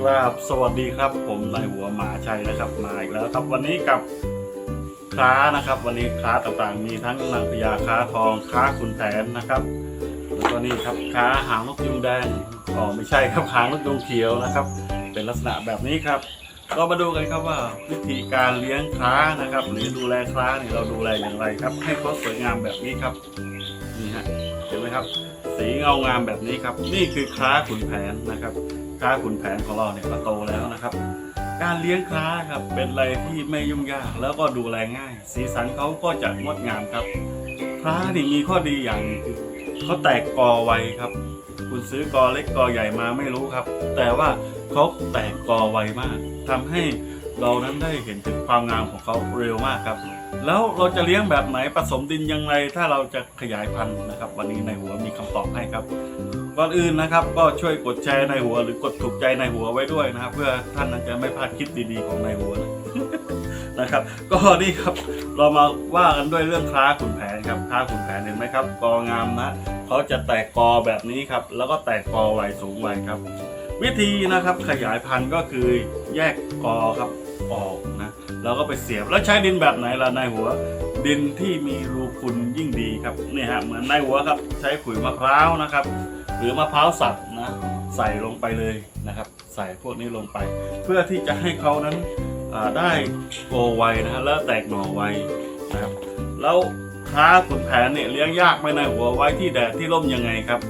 กราบสวัสดีครับ ผมนายหัวหมาชัยนะครับมาอีกแล้วครับวันนี้กับค้านะครับ วันนี้ค้าต่างๆ มีทั้งนางพญาค้าทองค้าขุนแผนนะครับแล้วก็นี่ครับค้าหางนกยุงแดงอ๋อไม่ใช่ครับหางนกยุงเขียวนะครับ เป็นลักษณะแบบนี้ครับก็มาดูกันครับว่าวิธีการเลี้ยงค้านะครับ หรือดูแลค้าเนี่ยเราดูแลอย่างไรครับ ให้เขาสวยงามแบบนี้ครับนี่ฮะเห็นไหมครับ สีเงางามแบบนี้ครับ นี่คือค้าขุนแผนนะครับ ค้าขุนแผนของเราเนี่ยก็โตแล้วนะครับ การเลี้ยงค้าครับเป็นอะไรที่ไม่ยุ่งยากแล้วก็ดูแลง่าย สีสันเขาก็จะงดงามครับค้านี่มีข้อดีอย่างคือเขาแตกกอไวครับ คุณซื้อกอเล็กกอใหญ่มาไม่รู้ครับ แต่ว่าเขาแตกกอไวมากทำให้เรานั้นได้เห็นถึงความงามของเขาเร็วมากครับ แล้วเราจะเลี้ยงแบบไหนผสมดินยังไงถ้าเราจะขยายพันธุ์นะครับ วันนี้ในหัวมีคำตอบให้ครับ ก่อนอื่นนะครับ ก็ช่วยกดแชร์ในหัวหรือกดถูกใจในหัวไว้ด้วยนะครับ เพื่อท่านจะไม่พลาดคลิปดีๆของในหัวนะนะครับ ก็นี่ครับเรามาว่ากันด้วยเรื่องคล้าขุนแผนครับคล้าขุนแผนเห็นไหมครับกองามนะเขาจะแตกกอแบบนี้ครับ แล้วก็แตกกอไวสูงไวครับ วิธีนะครับขยายพันธุ์ก็คือแยกกอครับออกนะแล้วก็ไปเสียบแล้วใช้ดินแบบไหนล่ะในหัวดินที่มีรูพุนยิ่งดีครับนี่ฮะเหมือนในหัวครับใช้ขุยมะพร้าวนะครับ หรือมะพร้าวสับนะใส่ลงไปเลยนะครับ ใส่พวกนี้ลงไป เพื่อที่จะให้เขานั้นได้โตไวนะฮะแล้วแตกหน่อไวนะครับแล้วค้าขุนแผนเนี่ยเลี้ยงยากไหมในหัวไว้ที่แดดที่ร่มยังไงครับ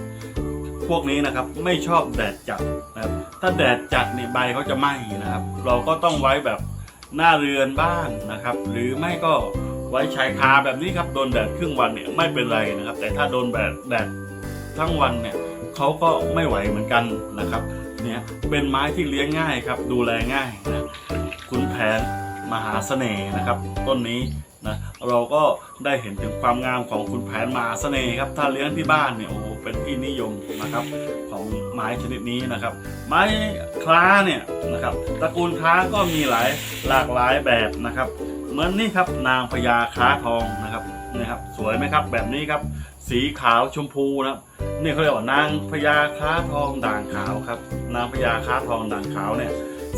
พวกนี้นะครับไม่ชอบแดดจัดนะครับถ้าแดดจัดเนี่ยใบเขาจะไหม้นะครับ เราก็ต้องไว้แบบหน้าเรือนบ้านนะครับ หรือไม่ก็ไว้ชายคาแบบนี้ครับโดนแดดครึ่งวันเนี่ยไม่เป็นไรนะครับ แต่ถ้าโดนแดดแดดทั้งวันเนี่ย เขาก็ไม่ไหวเหมือนกันนะครับเนี่ยเป็นไม้ที่เลี้ยงง่ายครับ ดูแลง่ายนะขุนแผนมหาเสน่ห์นะครับ ต้นนี้นะเราก็ได้เห็นถึงความงามของขุนแผนมหาเสน่ห์ครับ ถ้าเลี้ยงที่บ้านเนี่ยโอ้โหเป็นที่นิยมนะครับของไม้ชนิดนี้นะครับ ไม้คล้าเนี่ยนะครับตระกูลคล้าก็มีหลายหลากหลายแบบนะครับ เหมือนนี่ครับนางพญาค้าทองนะครับนี่ครับ สวยไหมครับแบบนี้ครับ สีขาวชมพูนะครับนี่เขาเรียกว่านางพญาค้าทองด่างขาวครับ นางพญาค้าทองด่างขาวเนี่ย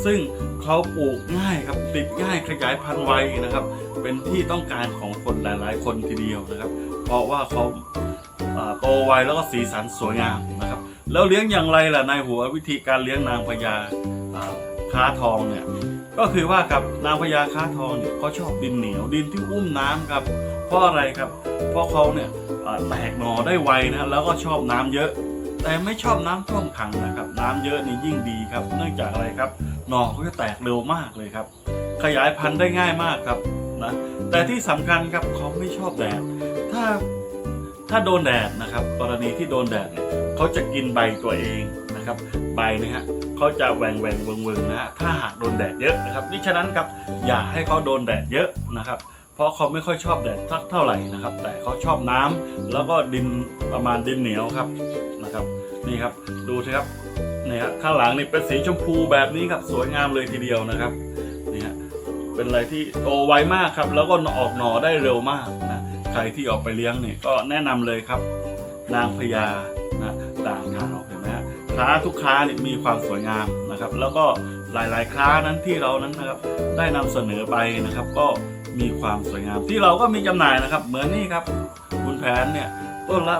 ซึ่งเขาปลูกง่ายครับติดง่ายขยายพันธุ์ไวนะครับ เป็นที่ต้องการของคนหลาย ๆ คนทีเดียวนะครับ เพราะว่าเขาโตไวแล้วก็สีสันสวยงามนะครับ แล้วเลี้ยงอย่างไรล่ะนายหัววิธีการเลี้ยงนางพญาค้าทองเนี่ยก็คือว่าครับนางพญาค้าทองเนี่ยเขาชอบดินเหนียวดินที่อุ้มน้ำครับเพราะอะไรครับ เพราะเขาเนี่ย แตกหน่อได้ไวนะแล้วก็ชอบน้ำเยอะ แต่ไม่ชอบน้ำท่วมขังนะครับ น้ำเยอะนี่ยิ่งดีครับ เนื่องจากอะไรครับหน่อเขาจะแตกเร็วมากเลยครับ ขยายพันธุ์ได้ง่ายมากครับนะแต่ที่สำคัญครับเขาไม่ชอบแดดถ้าถ้าโดนแดดนะครับกรณีที่โดนแดดเนี่ยเขาจะกินใบตัวเองนะครับ ใบนะฮะเขาจะแหวงแหวงเวิงเวิงนะฮะถ้าหากโดนแดดเยอะนะครับนี่ฉะนั้นครับอย่าให้เขาโดนแดดเยอะนะครับ เพราะเขาไม่ค่อยชอบแดดสักเท่าไหร่นะครับ แต่เขาชอบน้ำแล้วก็ดินประมาณดินเหนียวครับนะครับ นี่ครับดูสิครับนี่ฮะข้างหลังนี่เป็นสีชมพูแบบนี้ครับสวยงามเลยทีเดียวนะครับนี่ฮะเป็นอะไรที่โตไวมากครับ แล้วก็ออกหน่อได้เร็วมากนะใครที่ออกไปเลี้ยงเนี่ยก็แนะนำเลยครับ นางพญานะด่างขาวเห็นไหมฮะคล้าทุกคล้านี่มีความสวยงามนะครับ แล้วก็หลายๆคล้านั้นที่เรานั้นนะครับ ได้นำเสนอไปนะครับ ก็ มีความสวยงาม ที่เราก็มีจำหน่ายนะครับ เหมือนนี่ครับคุณแผนเนี่ยต้นละ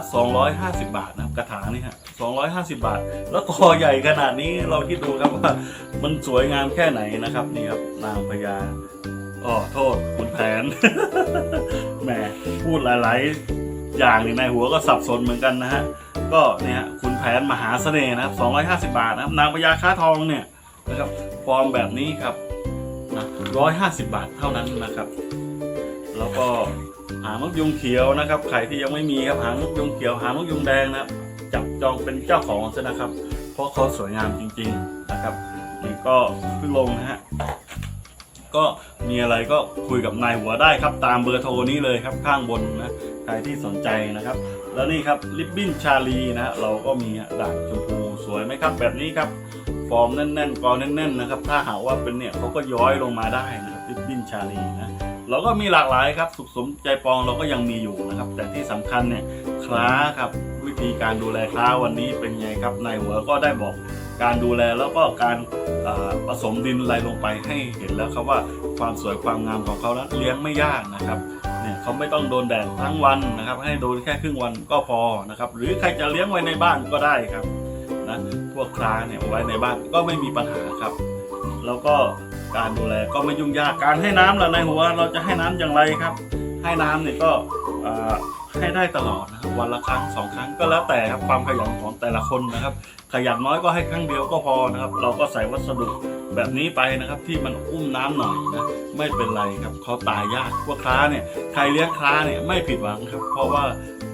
250 บาทนะครับกระถางนี่ฮะ250 บาท แล้วกอใหญ่ขนาดนี้เราคิดดูครับว่ามันสวยงามแค่ไหนนะครับนี่ครับนางพญาอ๋อโทษคุณแผนแหมพูดหลาย ๆ อย่างนี่ในหัวก็สับสนเหมือนกันนะฮะก็เนี่ยคุณแผนมหาเสน่ห์นะครับ250 บาทนะครับนางพญาค้าทองเนี่ยนะครับฟอร์มแบบนี้ครับ นะ150บาทเท่านั้นนะครับ แล้วก็หางนกยุงเขียวนะครับใครที่ยังไม่มีครับหางนกยุงเขียวหางนกยุงแดงนะครับ จับจองเป็นเจ้าของซะนะครับ เพราะเขาสวยงามจริง ๆนะครับนี่ก็เพิ่งลงนะฮะก็มีอะไรก็คุยกับนายหัวได้ครับ ตามเบอร์โทรนี้เลยครับข้างบนนะใครที่สนใจนะครับ แล้วนี่ครับลิปบิ้นชาลีนะเราก็มีด่างชมพูสวยไหมครับ แบบนี้ครับ ฟอมแน่นๆกอแน่นๆนะครับ ถ้าหากว่าเป็นเนี่ยเขาก็ย้อยลงมาได้นะครับลิปบิ้นชาลีนะเราก็มีหลากหลายครับ สุขสมใจปองเราก็ยังมีอยู่นะครับ แต่ที่สำคัญเนี่ยคล้าครับวิธีการดูแลคล้าวันนี้เป็นไงครับนายหัวก็ได้บอกการดูแลแล้วก็การผสมดินอะไรลงไปให้เห็นแล้วครับว่าความสวยความงามของเขานั้นเลี้ยงไม่ยากนะครับเนี่ยเขาไม่ต้องโดนแดดทั้งวันนะครับ ให้โดนแค่ครึ่งวันก็พอนะครับ หรือใครจะเลี้ยงไว้ในบ้านก็ได้ครับ นะพวกคลาเนี่ยเอาไว้ในบ้านก็ไม่มีปัญหาครับ แล้วก็การดูแลก็ไม่ยุ่งยากการให้น้ำล่ะในหัวเราจะให้น้ำอย่างไรครับ ให้น้ำเนี่ยก็ให้ได้ตลอดนะครับวันละครั้งสองครั้งก็แล้วแต่ครับความขยันของแต่ละคนนะครับ ขยันน้อยก็ให้ครั้งเดียวก็พอนะครับ เราก็ใส่วัสดุแบบนี้ไปนะครับที่มันอุ้มน้ำหน่อยนะไม่เป็นไรครับเขาตายยากพวกค้าเนี่ยใครเลี้ยงค้าเนี่ยไม่ผิดหวังครับ เพราะว่า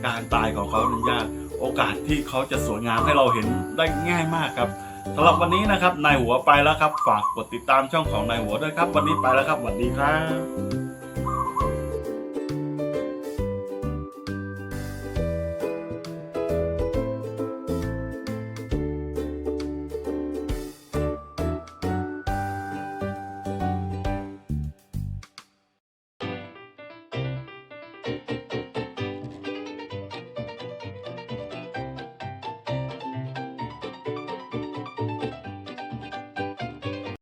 การตายของเขานั้นยาก โอกาสที่เขาจะสวยงามให้เราเห็นได้ง่ายมากครับสำหรับวันนี้นะครับนายหัวไปแล้วครับ ฝากกดติดตามช่องของนายหัวด้วยครับ วันนี้ไปแล้วครับสวัสดีครับ